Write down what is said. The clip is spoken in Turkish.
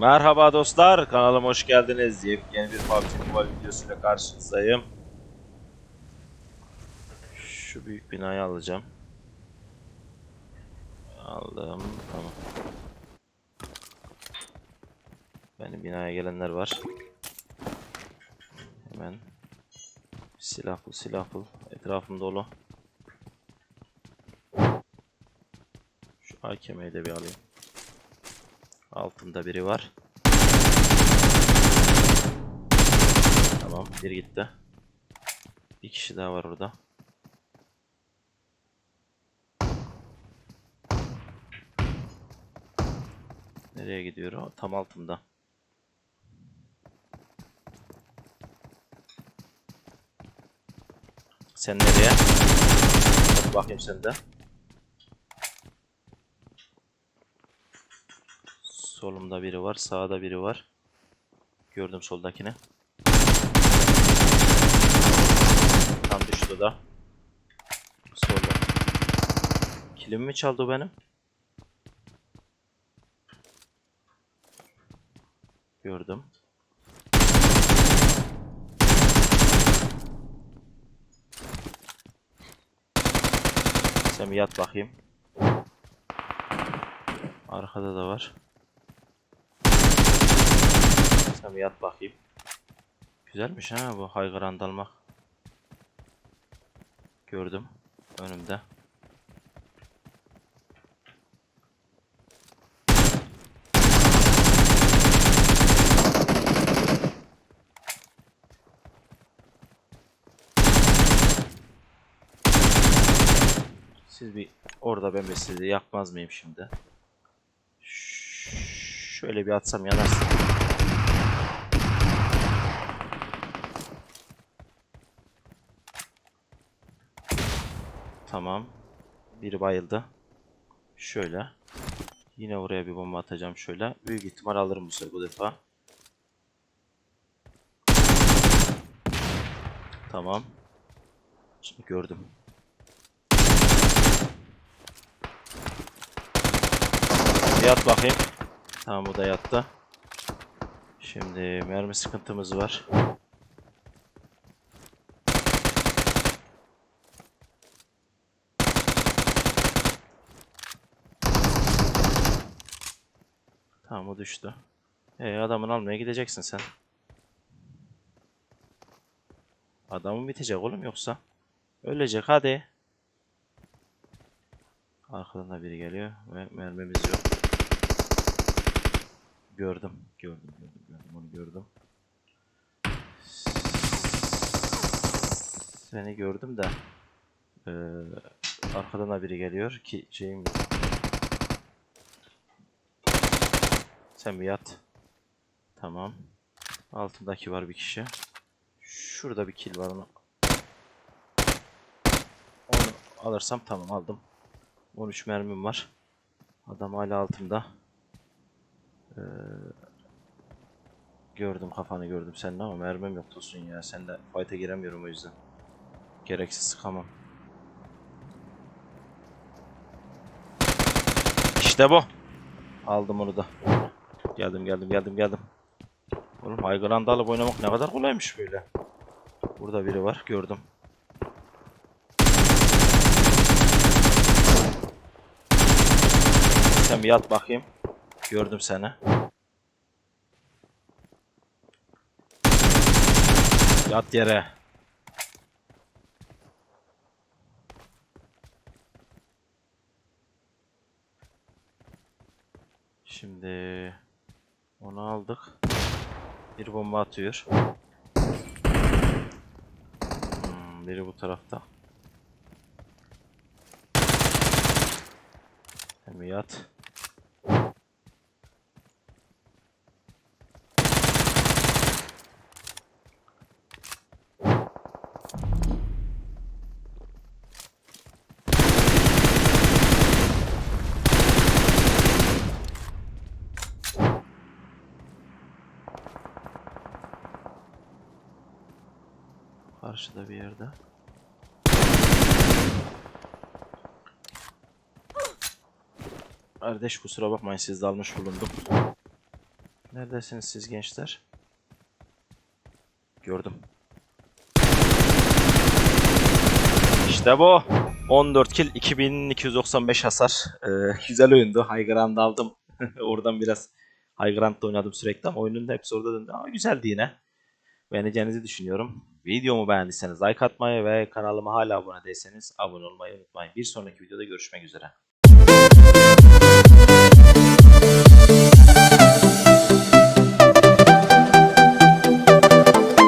Merhaba dostlar, kanalıma hoş geldiniz. Yepyeni bir PUBG Mobile videosuyla karşınızdayım. Şu büyük binayı alacağım. Aldım, tamam. Benim binaya gelenler var. Hemen silah bul, silah bul. Etrafım dolu. Şu AKM'yi de bir alayım. Altında biri var. Tamam, bir gitti. Bir kişi daha var orada. Nereye gidiyor o? Tam altında. Sen nereye? Bakayım sen Solumda biri var, sağda biri var. Gördüm soldakini. Tam düştü da. Solda. Kilimi mi çaldı benim? Gördüm. Sen bir yat bakayım. Arkada da var. Bir yat bakayım. Güzelmiş ha bu haygıran dalmak. Gördüm. Önümde. Siz bir orada ben sizi yakmaz mıyım şimdi? Ş- Şöyle bir atsam yanarsın. Tamam. Biri bayıldı. Şöyle. Yine oraya bir bomba atacağım şöyle. Büyük ihtimal alırım bu sefer bu defa. Tamam. Şimdi gördüm. Yat bakayım. Tamam bu da yattı. Şimdi mermi sıkıntımız var. Tamam o düştü. Ee, adamını almaya gideceksin sen. Adamın bitecek oğlum yoksa. Ölecek hadi. Arkadan da biri geliyor ve mermimiz yok. Gördüm. Gördüm gördüm gördüm onu gördüm. Seni gördüm de. Ee, arkadan da biri geliyor ki şeyim Sen bir yat. Tamam. Altındaki var bir kişi. Şurada bir kill var onu. Onu alırsam tamam aldım. 13 mermim var. Adam hala altımda. Ee, gördüm kafanı gördüm sende ama mermim yok Tosun ya. Sen de fight'a giremiyorum o yüzden. Gereksiz sıkamam. İşte bu. Aldım onu da. Geldim geldim geldim geldim. Oğlum Aygıranda alıp oynamak ne kadar kolaymış böyle. Burada biri var gördüm. Sen bir yat bakayım. Gördüm seni. Yat yere. Şimdi onu aldık. Bir bomba atıyor. Hmm, biri bu tarafta. Hem yat. Karşıda bir yerde. Kardeş kusura bakmayın siz dalmış bulundum. Neredesiniz siz gençler? Gördüm. İşte bu. 14 kill 2295 hasar. Ee, güzel oyundu. High ground aldım. Oradan biraz High ground'da oynadım sürekli ama oyunun da hepsi orada döndü ama güzeldi yine. Beğeneceğinizi düşünüyorum. Videomu beğendiyseniz like atmayı ve kanalıma hala abone değilseniz abone olmayı unutmayın. Bir sonraki videoda görüşmek üzere.